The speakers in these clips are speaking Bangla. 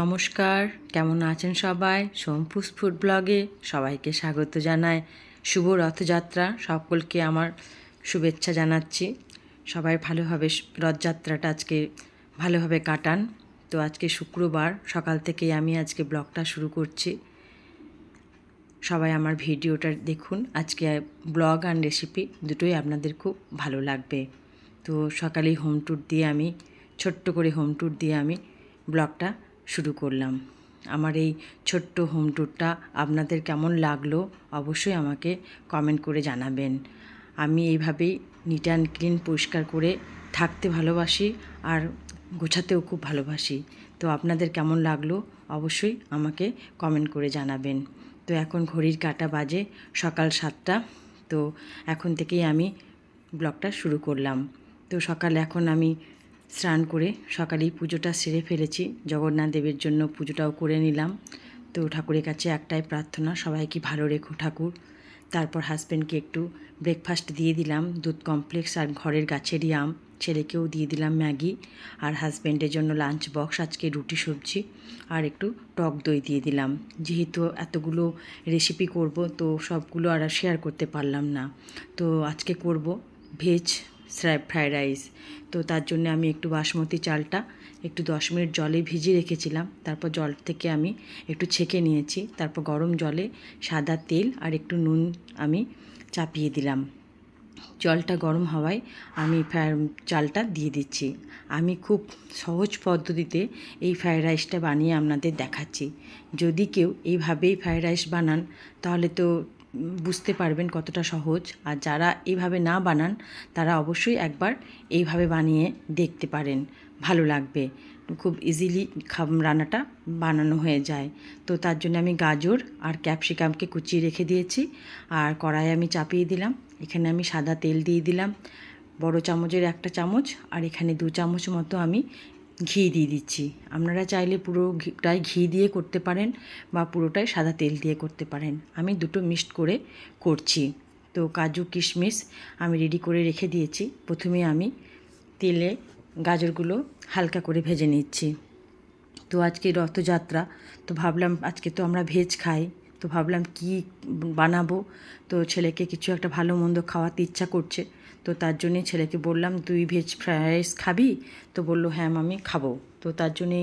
নমস্কার। কেমন আছেন সবাই? সোমপুস ফুড ব্লগে সবাইকে স্বাগত জানায় শুভ রথযাত্রা। সকলকে আমার শুভেচ্ছা জানাচ্ছি। সবাই ভালোভাবে রথযাত্রাটা আজকে ভালোভাবে কাটান। তো আজকে শুক্রবার, সকাল থেকেই আমি আজকে ব্লগটা শুরু করছি। সবাই আমার ভিডিওটা দেখুন। আজকে ব্লগ অ্যান্ড রেসিপি দুটোই আপনাদের খুব ভালো লাগবে। তো সকালেই হোম ট্যুর দিয়ে আমি, ছোট্ট করে হোম ট্যুর দিয়ে আমি ব্লগটা শুরু করলাম। আমার এই ছোট্ট হোম ট্যুরটা আপনাদের কেমন লাগল অবশ্যই আমাকে কমেন্ট করে জানাবেন। আমি এইভাবেই নিট অ্যান্ড ক্লিন পরিষ্কার করে থাকতে ভালোবাসি আর গোছাতেও খুব ভালোবাসি। তো আপনাদের কেমন লাগল অবশ্যই আমাকে কমেন্ট করে জানাবেন। তো এখন ঘড়ির কাটা বাজে সকাল সাতটা। তো এখন থেকেই আমি ব্লগটা শুরু করলাম। তো সকালে এখন আমি স্নান করে সকালেই পুজোটা সেরে ফেলেছি। জগন্নাথ দেবের জন্য পুজোটাও করে নিলাম। তো ঠাকুরের কাছে একটাই প্রার্থনা, সবাইকে ভালো রেখো ঠাকুর। তারপর হাজব্যান্ডকে একটু ব্রেকফাস্ট দিয়ে দিলাম। দুধ কমপ্লেক্স আর ঘরের গাছেরই আম। ছেলেকেও দিয়ে দিলাম ম্যাগি। আর হাজব্যান্ডের জন্য লাঞ্চ বক্স আজকে রুটি সবজি। আর একটু টক দই দিয়ে দিলাম। যেহেতু এতগুলো রেসিপি করব, তো সবগুলো আর শেয়ার করতে পারলাম না। তো আজকে করব ভেজ ফ্রাইড রাইস। তো তার জন্য আমি একটু বাসমতি চালটা, একটু দশ মিনিট জলে ভিজিয়ে রেখেছিলাম। তারপর জল থেকে আমি একটু ছেঁকে নিয়েছি। তারপর গরম জলে সাদা তেল আর একটু নুন আমি চাপিয়ে দিলাম। জলটা গরম হওয়ায় আমি চালটা দিয়ে দিচ্ছি। আমি খুব সহজ পদ্ধতিতে এই ফ্রায়েড রাইসটা বানিয়ে আপনাদের দেখাচ্ছি। যদি কেউ এইভাবেই ফ্রায়েড রাইস বানান, তাহলে তো বুঝতে পারবেন কতটা সহজ। আর যারা এইভাবে না বানান, তারা অবশ্যই একবার এইভাবে বানিয়ে দেখতে পারেন। ভালো লাগবে। খুব ইজিলি রান্নাটা বানানো হয়ে যায়। তো তার জন্য আমি গাজর আর ক্যাপসিকামকে কুচিয়ে রেখে দিয়েছি। আর কড়াই আমি চাপিয়ে দিলাম। এখানে আমি সাদা তেল দিয়ে দিলাম। বড় চামচের একটা চামচ আর এখানে দু চামচ মতো আমি ঘি দিয়ে দিচ্ছি। আপনারা চাইলে পুরো ঘিটাই ঘি দিয়ে করতে পারেন বা পুরোটাই সাদা তেল দিয়ে করতে পারেন। আমি দুটো মিক্সড করে করছি। তো কাজু, কিশমিশ আমি রেডি করে রেখে দিয়েছি। প্রথমে আমি তেলে গাজরগুলো হালকা করে ভেজে নিচ্ছি। তো আজকে রথযাত্রা, তো ভাবলাম আজকে তো আমরা ভেজ খাই। তো ভাবলাম কি বানাবো? তো ছেলেকে কিছু একটা ভালো মন্দ খাওয়াতে ইচ্ছা করছে। তো তার জন্যে ছেলেকে বললাম, তুই ভেজ ফ্রায়েড রাইস খাবি? তো বলল হ্যাঁ আমি খাব। তো তার জন্যে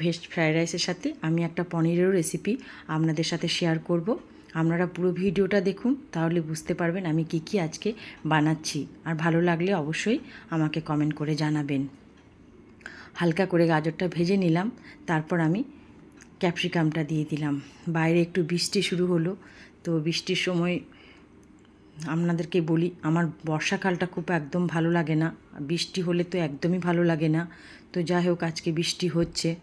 ভেজ ফ্রায়েড রাইসের সাথে আমি একটা পনিরেরও রেসিপি আপনাদের সাথে শেয়ার করব। আপনারা পুরো ভিডিওটা দেখুন, তাহলে বুঝতে পারবেন আমি কি কি আজকে বানাচ্ছি। আর ভালো লাগলে অবশ্যই আমাকে কমেন্ট করে জানাবেন। হালকা করে গাজরটা ভেজে নিলাম, তারপর আমি ক্যাপসিকামটা দিয়ে দিলাম। বাইরে একটু বৃষ্টি শুরু হলো, তো বৃষ্টির সময় আপনাদেরকে বলি, আমার বর্ষাকালটা খুব একদম ভালো লাগে না। বৃষ্টি হলে তো একদমই ভালো লাগে না। তো যাই হোক, আজকে বৃষ্টি হচ্ছে।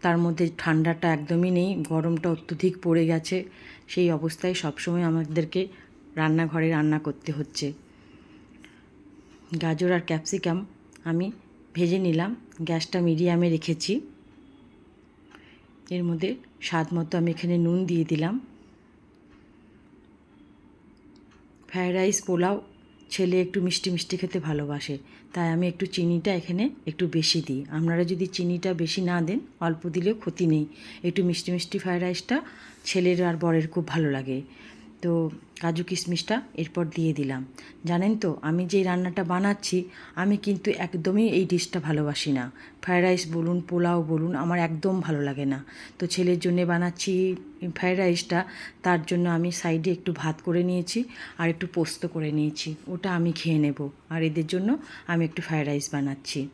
তার মধ্যে ঠান্ডাটা একদমই নেই, গরমটা অত্যধিক পড়ে গেছে। সেই অবস্থায় সবসময় আমাদেরকে রান্নাঘরে রান্না করতে হচ্ছে। গাজর আর ক্যাপসিকাম আমি ভেজে নিলাম, গ্যাসটা মিডিয়ামে রেখেছি। এর মধ্যে স্বাদ মতো আমি এখানে নুন দিয়ে দিলাম। ফ্রায়েড রাইস, পোলাও, ছেলে একটু মিষ্টি মিষ্টি খেতে ভালোবাসে। তাই আমি একটু চিনিটা এখানে একটু বেশি দিই। আপনারা যদি চিনিটা বেশি না দেন, অল্প দিলেও ক্ষতি নেই। একটু মিষ্টি মিষ্টি ফ্রায়েড রাইসটা ছেলের আর বরের খুব ভালো লাগে। তো কাজু কিশমিশটা এরপর দিয়ে দিলাম। জানেন তো, আমি যেই রান্নাটা বানাচ্ছি, আমি কিন্তু একদমই এই ডিশটা ভালোবাসি না। ফ্রায়েড রাইস বলুন, পোলাও বলুন, আমার একদম ভালো লাগে না। তো ছেলের জন্যে বানাচ্ছি ফ্রায়েড রাইসটা, তার জন্য আমি সাইডে একটু ভাত করে নিয়েছি আর একটু পোস্ত করে নিয়েছি। ওটা আমি খেয়ে নেব। আর এদের জন্য আমি একটু ফ্রায়েড রাইস বানাচ্ছি।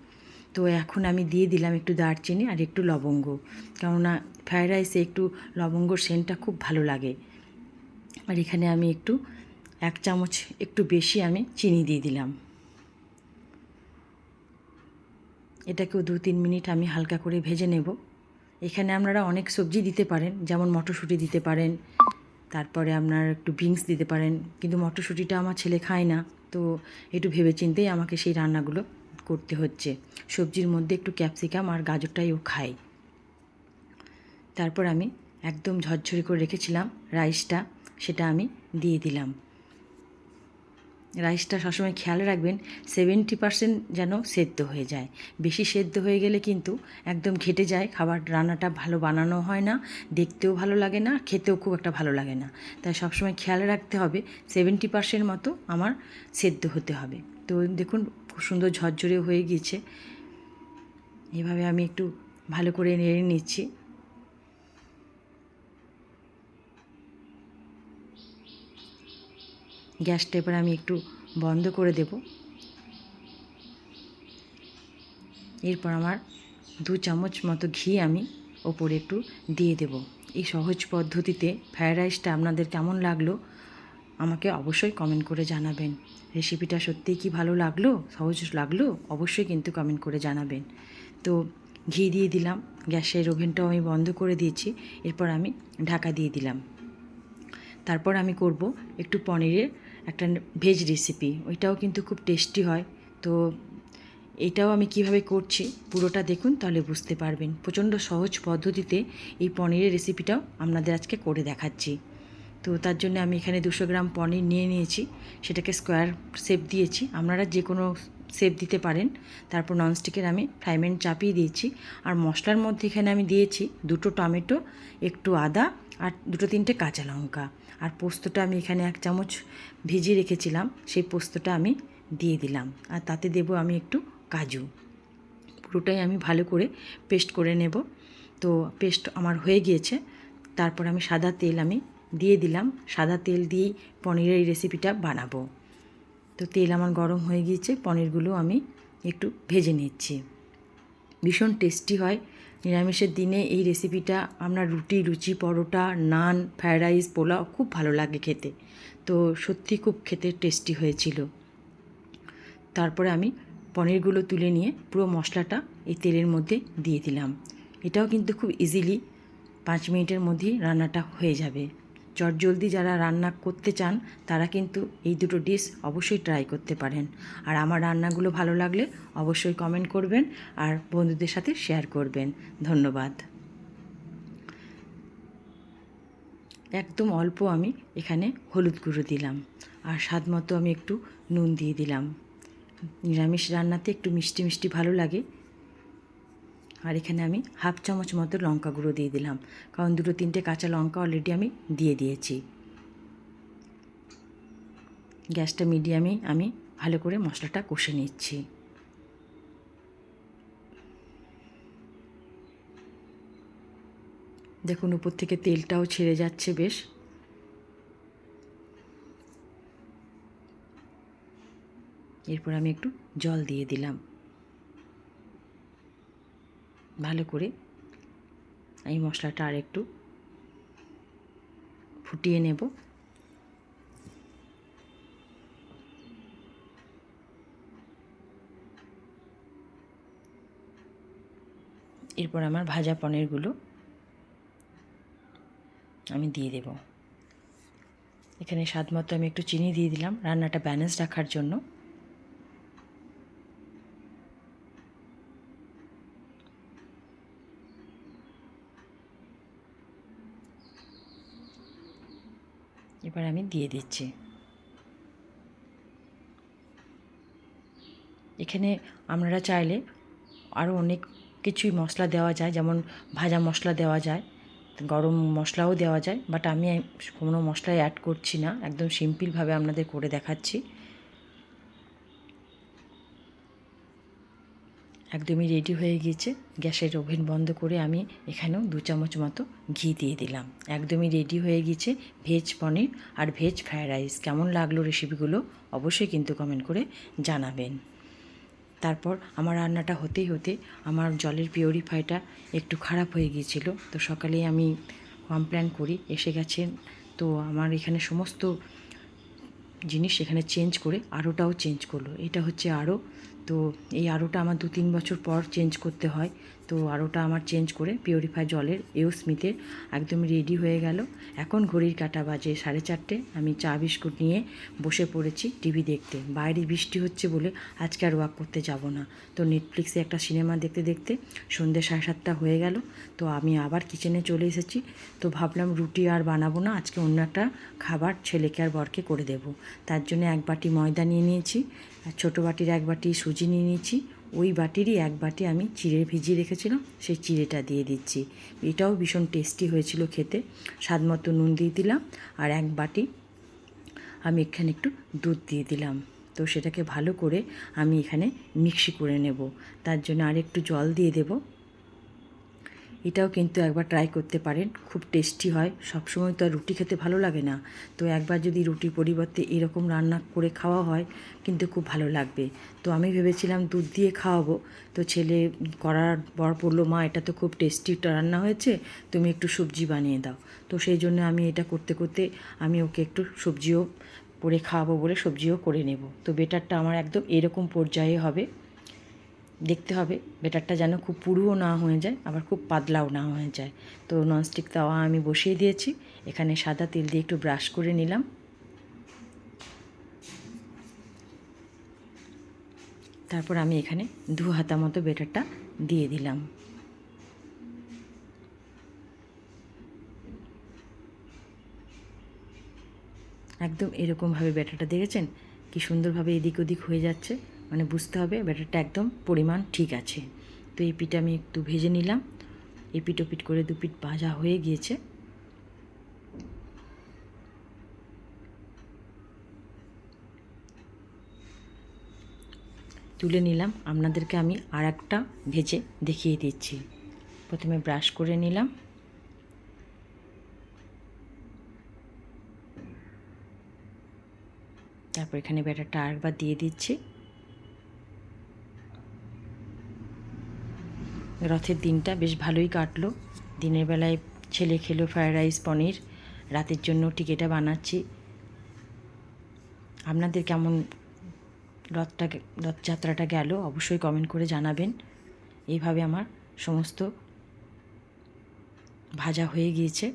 তো এখন আমি দিয়ে দিলাম একটু দারচিনি আর একটু লবঙ্গ। কেননা ফ্রায়েড রাইসে একটু লবঙ্গর সেন্টটা খুব ভালো লাগে। আর এখানে আমি একটু, এক চামচ একটু বেশি আমি চিনি দিয়ে দিলাম। এটাকেও দু তিন মিনিট আমি হালকা করে ভেজে নেব। এখানে আপনারা অনেক সবজি দিতে পারেন, যেমন মটরশুঁটি দিতে পারেন, তারপরে আপনার একটু বিনস দিতে পারেন, কিন্তু মটরশুঁটিটা আমার ছেলে খায় না, তো একটু ভেবে চিন্তেই আমাকে সেই রান্নাগুলো করতে হচ্ছে। সবজির মধ্যে একটু ক্যাপসিকাম আর গাজরটাই ও খায়। তারপর আমি একদম ঝরঝরে করে রেখেছিলাম রাইসটা। সেটা আমি দিয়ে দিলাম। রাইসটা সবসময় খেয়াল রাখবেন সেভেন্টি পার্সেন্ট যেন সেদ্ধ হয়ে যায়। বেশি সেদ্ধ হয়ে গেলে কিন্তু একদম ঘেটে যায়, খাবার রান্নাটা ভালো বানানো হয় না, দেখতেও ভালো লাগে না, খেতেও খুব একটা ভালো লাগে না। তাই সবসময় খেয়াল রাখতে হবে সেভেন্টি পার্সেন্ট মতো আমার সেদ্ধ হতে হবে। তো দেখুন, খুব সুন্দর ঝরঝরে হয়ে গিয়েছে। এভাবে আমি একটু ভালো করে নেড়ে নিচ্ছি। গ্যাসটা এবার আমি একটু বন্ধ করে দেব। এরপর আমার দু চামচ মতো ঘি আমি ওপরে একটু দিয়ে দেব। এই সহজ পদ্ধতিতে ফ্রায়েড রাইসটা আপনাদের কেমন লাগল আমাকে অবশ্যই কমেন্ট করে জানাবেন। রেসিপিটা সত্যিই কি ভালো লাগল? সহজ লাগল? অবশ্যই কিন্তু কমেন্ট করে জানাবেন। তো ঘি দিয়ে দিলাম, গ্যাসের ওভেনটাও আমি বন্ধ করে দিয়েছি, এরপর আমি ঢাকা দিয়ে দিলাম। তারপর আমি করব একটু পনিরের একটা ভেজ রেসিপি ওইটাও কিন্তু খুব টেস্টি হয়। তো এটাও আমি কীভাবে করছি, পুরোটা দেখুন তাহলে বুঝতে পারবেন। প্রচণ্ড সহজ পদ্ধতিতে এই পনিরের রেসিপিটাও আপনাদের আজকে করে দেখাচ্ছি। তো তার জন্য আমি এখানে দুশো গ্রাম পনির নিয়ে নিয়েছি, সেটাকে স্কোয়ার শেপ দিয়েছি। আপনারা যে কোনো শেপ দিতে পারেন, তারপর ননস্টিকের আমি ফ্রাইম্যান চাপিয়ে দিয়েছি। আর মশলার মধ্যে এখানে আমি দিয়েছি দুটো টমেটো, একটু আদা আর দুটো তিনটে কাঁচা লঙ্কা। আর পোস্তটা আমি এখানে এক চামচ ভিজিয়ে রেখেছিলাম, সেই পোস্তটা আমি দিয়ে দিলাম। আর তাতে দেব আমি একটু কাজু। পুরোটাই আমি ভালো করে পেস্ট করে নেব। তো পেস্ট আমার হয়ে গিয়েছে। তারপর আমি সাদা তেল আমি দিয়ে দিলাম। সাদা তেল দিয়েই পনিরের এই রেসিপিটা বানাবো। তো তেল আমার গরম হয়ে গিয়েছে, পনিরগুলো আমি একটু ভেজে নিচ্ছি। ভীষণ টেস্টি হয়। নিরামিষের দিনে এই রেসিপিটা আপনার রুটি, লুচি, পরোটা, নান ফ্রায়েড রাইস পোলাও খুব ভালো লাগে খেতে। তো সত্যি খুব খেতে টেস্টি হয়েছিল। তারপরে আমি পনিরগুলো তুলে নিয়ে পুরো মশলাটা এই তেলের মধ্যে দিয়ে দিলাম। এটাও কিন্তু খুব ইজিলি পাঁচ মিনিটের মধ্যেই রান্নাটা হয়ে যাবে। চটজলদি যারা রান্না করতে চান, তারা কিন্তু এই দুটো ডিশ অবশ্যই ট্রাই করতে পারেন। আর আমার রান্নাগুলো ভালো লাগলে অবশ্যই কমেন্ট করবেন আর বন্ধুদের সাথে শেয়ার করবেন। ধন্যবাদ। একদম অল্প আমি এখানে হলুদ গুঁড়ো দিলাম আর স্বাদ মতো আমি একটু নুন দিয়ে দিলাম। নিরামিষ রান্নাতে একটু মিষ্টি মিষ্টি ভালো লাগে। আর এখানে আমি হাফ চামচ মতো লঙ্কা গুঁড়ো দিয়ে দিলাম। কারণ দুটো তিনটে কাঁচা লঙ্কা অলরেডি আমি দিয়ে দিয়েছি। গ্যাসটা মিডিয়ামে আমি ভালো করে মশলাটা কষে নিচ্ছি। দেখুন, উপর থেকে তেলটাও ছেড়ে যাচ্ছে বেশ। এরপর আমি একটু জল দিয়ে দিলাম। ভালো করে এই মশলাটা আর একটু ফুটিয়ে নেব। এরপর আমার ভাজা পনিরগুলো আমি দিয়ে দেব। এখানে স্বাদ আমি একটু চিনি দিয়ে দিলাম। রান্নাটা ব্যালেন্স রাখার জন্য। এবার আমি দিয়ে দিচ্ছি। এখানে আপনারা চাইলে আরও অনেক কিছুই মশলা দেওয়া যায়, যেমন ভাজা মশলা দেওয়া যায়, গরম মশলাও দেওয়া যায় বাট আমি কোনো মশলাই অ্যাড করছি না, একদম সিম্পলভাবে আপনাদের করে দেখাচ্ছি। একদমই রেডি হয়ে গিয়েছে। গ্যাসের ওভেন বন্ধ করে আমি এখানেও দু চামচ মতো ঘি দিয়ে দিলাম। একদমই রেডি হয়ে গিয়েছে ভেজ পনির আর ভেজ ফ্রায়েড রাইস কেমন লাগল রেসিপিগুলো অবশ্যই কিন্তু কমেন্ট করে জানাবেন। তারপর আমার রান্নাটা হতেই হতে আমার জলের পিউরিফাইটা একটু খারাপ হয়ে গিয়েছিল। তো সকালেই আমি কমপ্ল্যান করি, এসে গেছেন তো আমার এখানে সমস্ত জিনিস এখানে চেঞ্জ করে আরোটাও চেঞ্জ করল। এটা হচ্ছে আরও তো এই আরোটা আমার দু তিন বছর পর চেঞ্জ করতে হয়। তো আরোটা আমার চেঞ্জ করে পিওরিফাই জলের এও স্মিথের একদম রেডি হয়ে গেল। এখন ঘড়ির কাটা বাজে সাড়ে চারটে। আমি চা বিস্কুট নিয়ে বসে পড়েছি টিভি দেখতে। বাইরে বৃষ্টি হচ্ছে বলে আজকে আর ওয়াক করতে যাব না। তো নেটফ্লিক্সে একটা সিনেমা দেখতে দেখতে সন্ধ্যে সাড়ে সাতটা হয়ে গেল। তো আমি আবার কিচেনে চলে এসেছি। তো ভাবলাম রুটি আর বানাবো না, আজকে অন্য একটা খাবার ছেলেকে আর বরকে করে দেব। তার জন্য এক বাটি ময়দা নিয়ে নিয়েছি আর ছোটো বাটির এক বাটি সুজি নিয়ে নিয়েছি। ওই বাটিরই এক বাটি আমি চিড়ে ভিজিয়ে রেখেছিলাম, সেই চিড়েটা দিয়ে দিচ্ছি। এটাও ভীষণ টেস্টি হয়েছিল খেতে। স্বাদ মতো নুন দিয়ে দিলাম আর এক বাটি আমি এখানে একটু দুধ দিয়ে দিলাম। তো সেটাকে ভালো করে আমি এখানে মিক্সি করে নেব। তার জন্য আর একটু জল দিয়ে দেব। এটাও কিন্তু একবার ট্রাই করতে পারেন, খুব টেস্টি হয়। সবসময় তো আর রুটি খেতে ভালো লাগে না। তো একবার যদি রুটির পরিবর্তে এরকম রান্না করে খাওয়া হয়, কিন্তু খুব ভালো লাগবে। তো আমি ভেবেছিলাম দুধ দিয়ে খাওয়াবো। তো ছেলে করার পর বলল, মা, এটা তো খুব টেস্টি রান্না হয়েছে, তুমি একটু সবজি বানিয়ে দাও। তো সেই জন্য আমি এটা করতে করতে আমি ওকে একটু সবজিও করে খাওয়াবো বলে সবজিও করে নেব। তো বেটারটা আমার একদম এরকম পর্যায়ে হবে। দেখতে হবে। বেটারটা যেন খুব পুরুও না হয়ে যায়, আবার খুব পাতলাও না হয়ে যায়। তো ননস্টিক তাওয়া আমি বসিয়ে দিয়েছি। এখানে সাদা তেল দিয়ে একটু ব্রাশ করে নিলাম। তারপর আমি এখানে দু হাতা মতো বেটারটা দিয়ে দিলাম। একদম এরকমভাবে ব্যাটারটা দেখেছেন? কি সুন্দরভাবে এদিক ওদিক হয়ে যাচ্ছে। মানে বুঝতে হবে ব্যাটারটা একদম পরিমাণ ঠিক আছে। তো এই পিঠ আমি একটু ভেজে নিলাম। এই পিঠ করে দু পিঠ ভাজা হয়ে গিয়েছে। তুলে নিলাম। আপনাদেরকে আমি আর একটা ভেজে দেখিয়ে দিচ্ছি। প্রথমে ব্রাশ করে নিলাম। তারপর এখানে ব্যাটারটা আরেকবার দিয়ে দিচ্ছি। রথের দিনটা বেশ ভালোই কাটলো। দিনের বেলায় ছেলে খেলো ফ্রায়েড রাইস, পনির। রাতের জন্য টিকেটা বানাচ্ছি। আপনাদের কেমন রথটা, রথযাত্রাটা গেল অবশ্যই কমেন্ট করে জানাবেন। এইভাবে আমার সমস্ত ভাজা হয়ে গিয়েছে।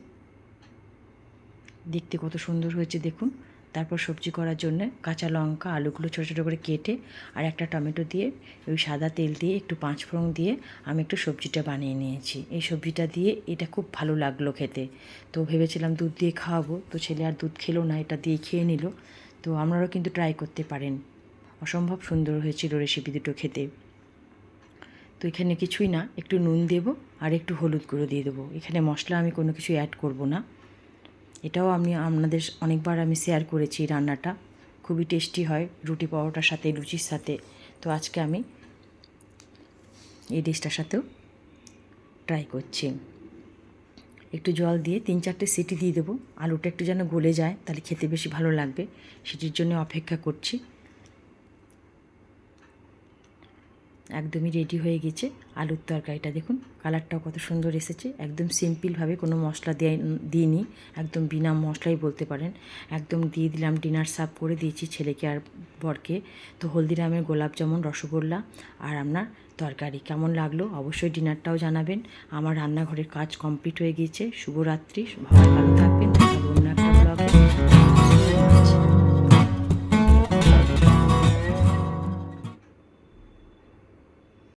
দেখতে কত সুন্দর হয়েছে, দেখুন। তারপর সবজি করার জন্য কাঁচা লঙ্কা, আলুগুলো ছোটো ছোটো করে কেটে আর একটা টমেটো দিয়ে ওই সাদা তেল দিয়ে একটু পাঁচ ফোড়ন দিয়ে আমি একটু সবজিটা বানিয়ে নিয়েছি। এই সবজিটা দিয়ে এটা খুব ভালো লাগল খেতে। তো ভেবেছিলাম দুধ দিয়ে খাওয়াবো। তো ছেলে আর দুধ খেলো না, এটা দিয়ে খেয়ে নিল। তো আপনারাও কিন্তু ট্রাই করতে পারেন। অসম্ভব সুন্দর হয়েছিল রেসিপি দুটো খেতে। তো এখানে কিছুই না, একটু নুন দেব আর একটু হলুদ গুঁড়ো দিয়ে দেবো। এখানে মশলা আমি কোনো কিছু অ্যাড করব না। এটাও আমি আপনাদের অনেকবার আমি শেয়ার করেছি রান্নাটা। খুবই টেস্টি হয়, রুটি পরোটার সাথে, লুচির সাথে। তো আজকে আমি এই ডিশটার সাথেও ট্রাই করছি। একটু জল দিয়ে তিন চারটে সিটি দিয়ে দেবো। আলুটা একটু যেন গলে যায়, তাহলে খেতে বেশি ভালো লাগবে। সেটির জন্য অপেক্ষা করছি। একদমই রেডি হয়ে গেছে। আলুর তরকারিটা দেখুন কালারটাও কত সুন্দর এসেছে। একদম সিম্পলভাবে কোনো মশলা দিয়ে, দিইনি, একদম বিনা মশলাই বলতে পারেন। একদম দিয়ে দিলাম ডিনার সার্ভ করে দিয়েছি ছেলেকে আর বরকে। তো হলদিরামের গোলাপ জামুন, রসগোল্লা আর আপনার তরকারি। কেমন লাগল অবশ্যই ডিনারটাও জানাবেন। আমার রান্নাঘরের কাজ কমপ্লিট হয়ে গিয়েছে। শুভরাত্রি ভালো থাকবেন।